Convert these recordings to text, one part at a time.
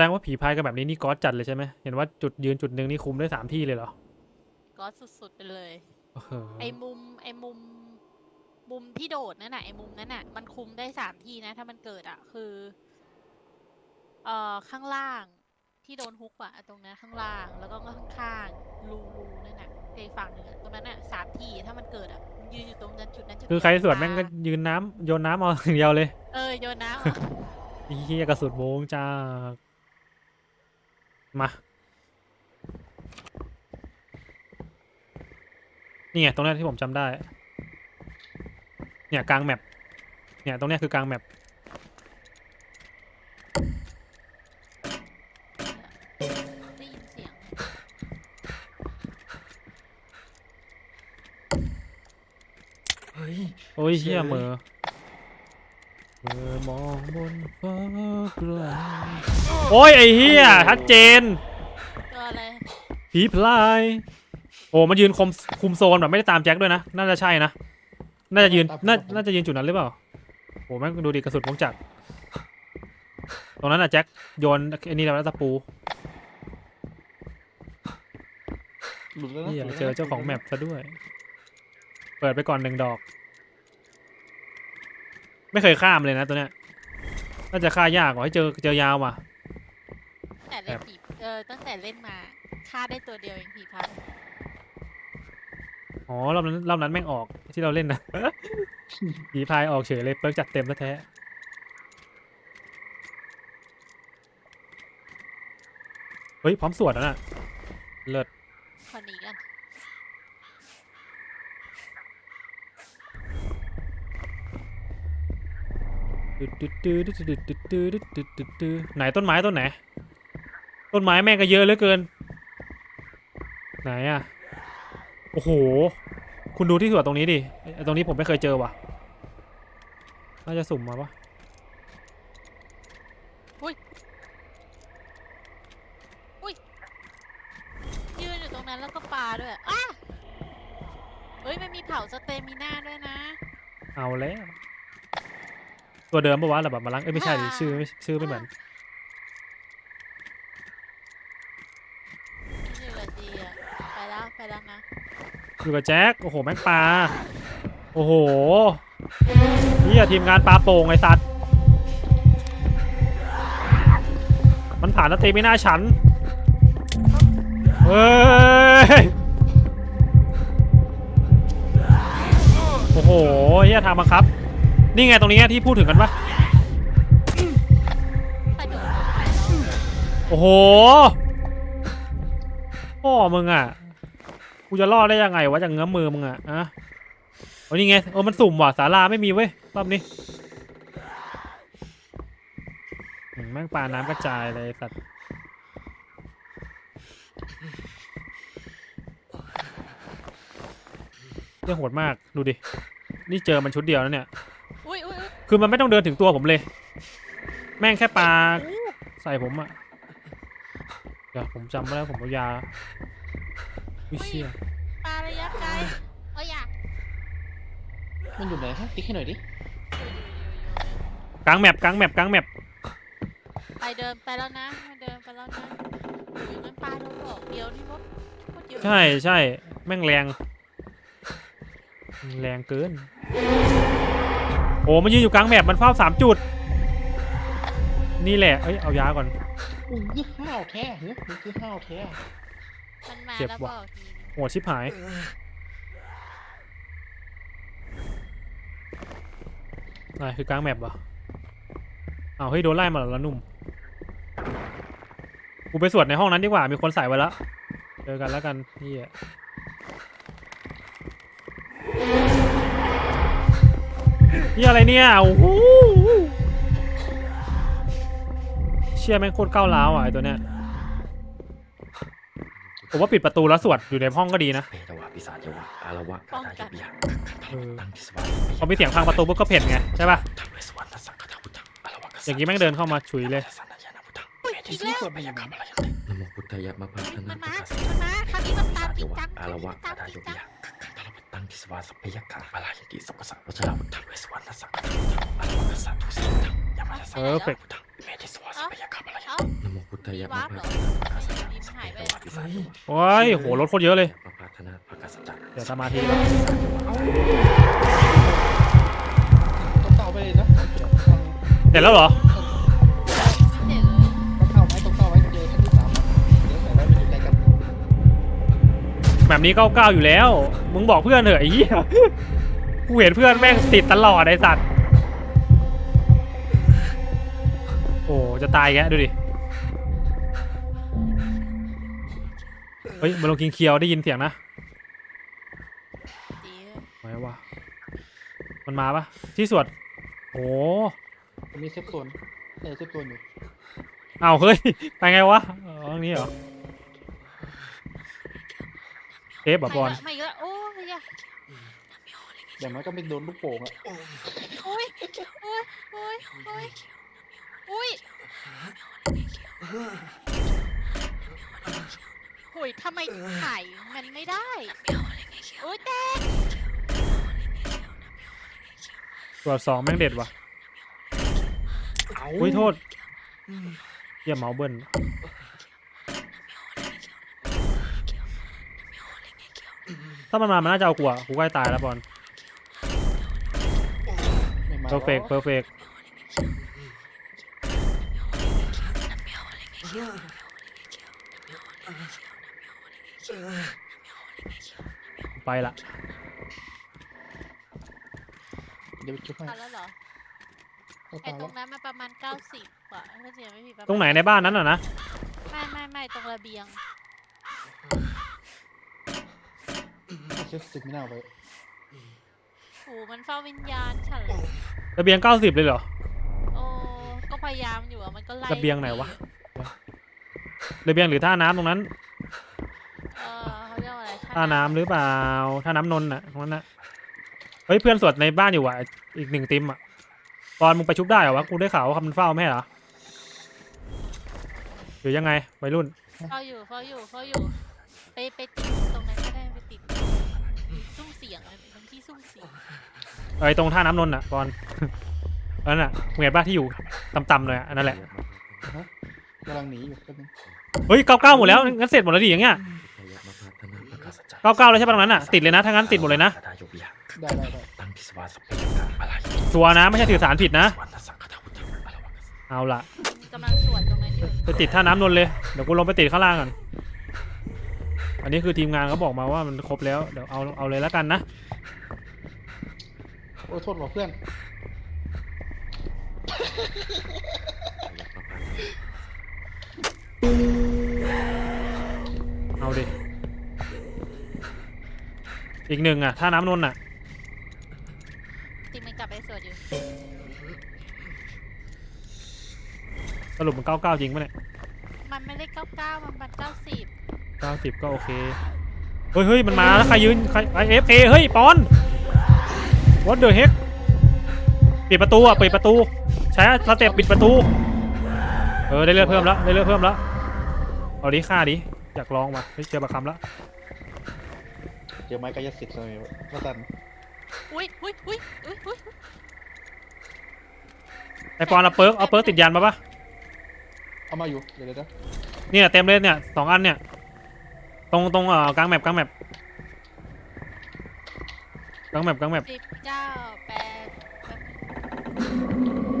ดงว่าผีพายกันแบบนี้นี่ก๊อตจัดเลยใช่ไหมเห็นว่าจุดยืนจุดหนึ่งนี่คุมได้สามที่เลยเหรอก็สุดๆไปเลยโอ้โหไอ้มุมไอ้มุม มุมที่โดดนั่นน่ะไอ้มุมนั้นน่ะ มันคุมได้สามที่นะ ถ้ามันเกิดอะคือเอ่อข้างล่างที่โดนฮุกอะตรงนั้นข้างล่างแล้วก็ข้างๆรูรูนั่นน่ะไอ้ฝั่งหนึ่งอะตรงนั้นน่ะสามที่ถ้ามันเกิดอะมันยืนอยู่ตรงนั้นจุดนั้นจุดคือใครสวดแม่งก็ยืนน้ำโยนน้ำเอาอย่างเดียวเลยเออโยนน้ำเอาไอ้เฮียกระสุนโมงจ้า มา นี่ไงตรงนี้ที่ผมจำได้ เนี่ยกลางแมป เนี่ยตรงเนี้ยคือกลางแมป ได้ยินเสียง เฮ้ย โอ้ยเชี่เฮียยเหมอเมื่อมองบนฟ้าไกลโอ้ยไอ้เฮียชัดเจนตัวอะไรผีพลายโอ้มันยืนคุมคุมโซนแบบไม่ได้ตามแจ็คด้วยนะ น่าจะใช่นะ น่าจะยืนน่าน่าจะยืนจุดนั้นหรือเปล่าโอ้แม่งดูดิกระสุนพงจักรตรงนั้นอะแจ็คโยนไอ้นี่แล้วตะปูหลุดแล้วนะนี่หลุดแล้วนะเจอเจ้าของแมปซะด้วย เปิดไปก่อนหนึ่งดอก ไม่เคยข้ามเลยนะตัวเนี้ยน่าจะฆ่ายากกว่าให้เจอเจอยาวว่ะแต่เล่นผีเออตั้งแต่เล่นมาฆ่าได้ตัวเดียวเองผีพันอ๋อรอบนั้นรอบนั้นแม่งออกที่เราเล่นนะ ผีพายออกเฉยเลยเปิร์กจัดเต็มแท้ๆเฮ้ยพร้อมสวดแล้วน่ะ เลิศ ขอหนีกัน ไหนต้นไม้ต้นไหน ต้นไม้แม่งก็เยอะเหลือเกิน ไหนอะโอ้โห คุณดูที่สวดตรงนี้ดิ ตรงนี้ผมไม่เคยเจอว่ะ น่าจะสุ่มมาปะอุ้ย อุ้ย ยืนอยู่ตรงนั้นแล้วก็ปลาด้วยอ้าเฮ้ยมันมีเผาสเตมิน่าด้วยนะ เอาแล้ว ตัวเดิมปะวะระแบบมาลังเอ้ยไม่ใช่ดิชื่อไม่ชื่อไม่เหมือนนี่เหลือดีอะไปแล้วไปแล้วนะอยู่กับแจ็คโอ้โหแม็กปลาโอ้โหเฮียทีมงานปลาโป่งไอ้สัตว์มันผ่านแล้วเตไม่น่าฉันเฮ้ยโอ้โหเฮียทางบังคับ นี่ไงตรงนี้ที่พูดถึงกันปะโอ้โหพ่อมึงอะ กูจะรอดได้ยังไงวะจากเงื้อมือมึงอะอะโอ้นี่ไงเออมันสุ่มว่ะศาลาไม่มีเว้ยรอบนี้แม่งปลาน้ำกระจายเลยสัตว์เรื่องโหดมาก ดูดิ นี่เจอมันชุดเดียวแล้วเนี่ย คือมันไม่ต้องเดินถึงตัวผมเลย แม่งแค่ปลาใส่ผมอะเดี๋ยวผมจำไม่ได้ผมเอายาวิเชียปาระยะไกลเอ้ยอยากมันอยู่ไหนฮะติ๊กให้หน่อยดิกลางแมปกลางแมปกลางแมปไปเดินไปแล้วนะไปเดินไปแล้วนะอุ้ยมันปลาโดนดอกเดียวนี่ว่าโคตรเยอะใช่ใช่แม่งแรง แรงเกิน โอ้มันยืนอยู่กลางแมปมันเฝ้าสามจุด นี่แหละ เอ้ยเอายาก่อนอุ้ยคือห้าวแท้เฮ้ยมันคือห้าวแท้มันมาเจ็บแล้วว่ะบอกทีโหดชิบหาย อะไรคือกลางแมปวะเอาวเฮ้ยโดนไล่มาแล้วละหนุ่ม กูไปสวดในห้องนั้นดีกว่า มีคนใส่ไว้แล้ว เจอกันแล้วกันนี่อะ นี่อะไรเนี่ยโอ้โหเชี่ยแม่งโคตรก้าวร้าวอะไอตัวเนี้ยผมว่าปิดประตูแล้วสวดอยู่ในห้องก็ดีนะเพทวะปิศาจยวะอารวะป้องคากัทานยุบิยะคัคทาวุตังทิสวะพอมีเสียงพังประตูปุ๊บก็เพ่นไงใช่ป่ะทำเวสวรรณสังฆทาวุตังอารวะกษัตริย์อย่างนี้แม่งเดินเข้ามาฉุยเลยสันนยานาพุตังอุ้ยเมธิอีกสแล้ววะพยากรรมอะไรยันตินะโมพุทธายะมะพะทมันันงมาพุทธัสมันมาคราวนี้มันตามสะจริงยวะจังอารวะตาคามทาจริยุงบิจังยะคัค ทิสวะสัพพยากรรมอะไรยันติสกษัตริย์วชราวุธังเวสวรรณสังฆังอารวะกษังทุสังฆังยามาสังฆ Perfect พุตังเมธิสวะสัพพยากรรมอะไรยันโมพุททยมีมวาร์ปเหรอพัไม่ฒมีนาหาติสตร์โอ้ยโหรถโคตรเยอะเลยพระพัฒนาพระกษัตริย์เดี๋ยวสมาธิต้องเข้าไปเลยนะทางเสร็จแล้วเหรอ แบบนี้เก้าเก้าอยู่แล้ว มึงบอกเพื่อนเถอะไอ้เหี้ยกูเห็นเพื่อนแม่งติดตลอดไอ้สัตว์ โอ้จะตายแกดูดิ เฮ้ยมันลงกินเคียวได้ยินเสียงนะดีไหนวะมันมาปะที่สวดโอ้มันมีเซฟโซนเออเซฟโซนอยู่เอาเฮ้ย ไปไงวะอ๋อตรงนี้เหรอ เทปแบบบอลไม่อีกแล้วโอ้ยอย่าอย่างน้อยก็ไม่โดนลูกโป่งอะโอ้ยโอ้ยโอ้ยโอ้ยโอ้ยโอ้ยทำไมถ่ายมันไม่ได้โอ้ยแตกตรวจสองแม่งเด็ดว่ะอุ้ยโทษเยี่ยเมาส์เบิ้ล ถ้ามันมามันน่าจะเอากูอะกูใกล้ตายแล้วบอลไม่มาเพอร์เฟกเพอร์เฟกไปละเดี๋ยวไปชุบให้ตายแล้วเหรอเข้าไอ้ตาตรแล้วงนั้นมันประมาณ 90กว่าถ้าเสียไม่ผิดประมาณตรงไหนในบ้านนั้นอะนะ ไม่ไม่ไม่ตรงระเบียง เอาเซฟสติกไม่น่าเอาไว้โอ้มันเฝ้าวิญญาณฉันระเบียงเก้าสิบเลยเหรอ โอ้ก็พยายามอยู่อะมันก็ไล่ระเบียงไหนวะ ระเบียงหรือท่าน้ำตรงนั้น เออเขาเรียกว่าอะไรท่าน้ำหรือเปล่า ท่าน้ำนนท์น่ะตรงนั้นน่ะ เฮ้ยเพื่อนสวดในบ้านอยู่ว่ะ อีกหนึ่งติมอะตอนมึงไปชุบได้เหรอวะ กูได้ข่าวว่ามันเฝ้าไม่ใช่เหรอหรือยังไงวัยรุ่น เฝ้าอยู่เฝ้าอยู่เฝ้าอยู่ ไปไปติ ยงอะเป็นที่ซุ้มเสียงไอ้ยตรงท่าน้ำนนท์น่ะบอลอันนั้นน่ะมึงเห็นป่ะที่อยู่ต่ำๆเลยอะอันนั่นแหละฮะกำลังหนีอยู่แป๊บนึงเฮ้ยเก้าเก้าหมดแล้วงั้นเสร็จหมดแล้วดิอย่างเงี้ยทยมพัฒนาพระกษัตริย์เก้าเก้าแล้วใช่ป่ะตรงนั้นน่ะติดเลยนะถ้างั้นติดหมดเลยนะได้ยุบิยะได้ได้ได้ตั้งพิสวาสพยากาอะไรชัวร์นะไม่ใช่สื่อสารผิดนะวันสังฆทาวุฒิอรวกัสเอาละกำลังสวดตรงนั้นอยู่ ไปติดท่าน้ำนนท์เลยเดี๋ยวกูลงไปติดข้างล่างก่อน อันนี้คือทีมงานเขาบอกมาว่ามันครบแล้วเดี๋ยวเอาเอาเลยแล้วกันนะโอ้ยโทษว่ะเพื่อน เอาดิอีกหนึ่งอะท่าน้ำนนท์อะติมันกลับไปสวดอยู่สรุปมันเก้าเก้าจริงปะเนี่ย มันไม่ได้เก้าเก้ามันมันเก้าสิบ เก้าสิบก็โอเค เฮ้ยเฮ้ยมันมาแล้วใครยืนใครไอเอฟเอเฮ้ยปอน what the heck ปิดประตูอะปิดประตู ใช้สเต็ปปิดประตู เออได้เลือดเพิ่มแล้วได้เลือดเพิ่มแล้วเอาดิฆ่าดิอยากลองว่ะเฮ้ยเจอบักคำแล้วเดี๋ยวไม้กายสิทธิ์เลยว่าตันอุ้ยอุ้ยอุ้ยอุ้ยอุ้ยไอปอนเอาเปิร์กเอาเปิร์กติดยันมาปะเอามาอยู่เดี๋ยวเดี๋ยวนะเนี่ยเต็มเลยเนี่ยสองอันเนี่ยต รงตรงเอ่อกลางแมปกลางแมปกลางแมปกลางแมปสิบเก้าแปดแป๊บ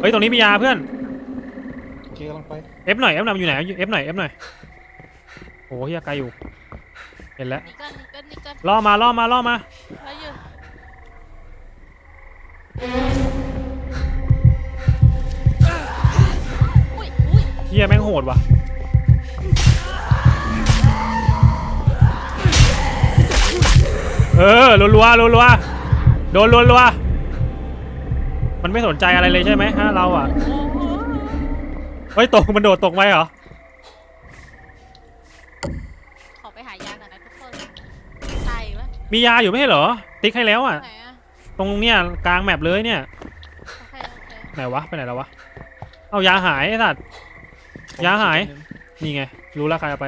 เฮ้ยตรงนี้มียาเพื่อนโอเคกำลังไปเอฟหน่อยเอฟหน่อยมันอยู่ไหนเอฟหน่อยเอฟหน่อยโอ้โหเฮียไกลอยู่ เห็นแล้วนี่ก็นี่ก็นี่ก็ล่อมาล่อมาล่อมาแล้วอยู่อุ้ยอุ้ยเฮียแม่งโหดว่ะ เออรัวรัวรัวรัวๆโดนรัวรัวๆมันไม่สนใจอะไรเลยใช่ไหมฮะเราอะโอ้โหเฮ้ยตกมันโดดตกไปเหรอขอไปหายาก่อนนะทุกคนตายอีกแล้วมียาอยู่ไม่ใช่เหรอ ติ๊กให้แล้วอะ ไหนอะตรงเนี้ยกลางแมปเลยเนี่ยโอเคโอเคไหนวะไปไหนแล้ววะเอายาหายไอ้สัตว์ยาหายนี่ไง รู้แล้วใครเอาไป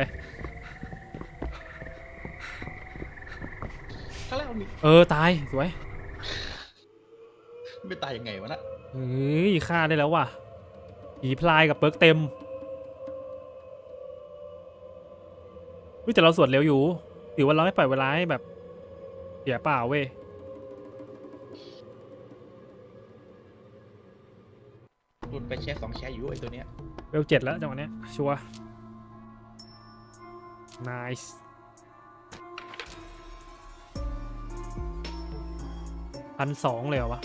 ข้างล่างมันมีเออตายสวยไม่ตายยังไงวะน่ะเฮ้ยฆ่าได้แล้วว่ะผีพลายกับเปิร์กเต็มอุ๊ยแต่เราสวดเร็วอยู่ถือว่าเราไม่ปล่อยเวลาให้แบบเสียเปล่าเว้ยหลุดไปแช่สองแช่อยู่ไอตัวเนี้ย เวลเจ็ดแล้วจังหวะเนี้ยชัวร์ nice พันสองเลยเหรอวะ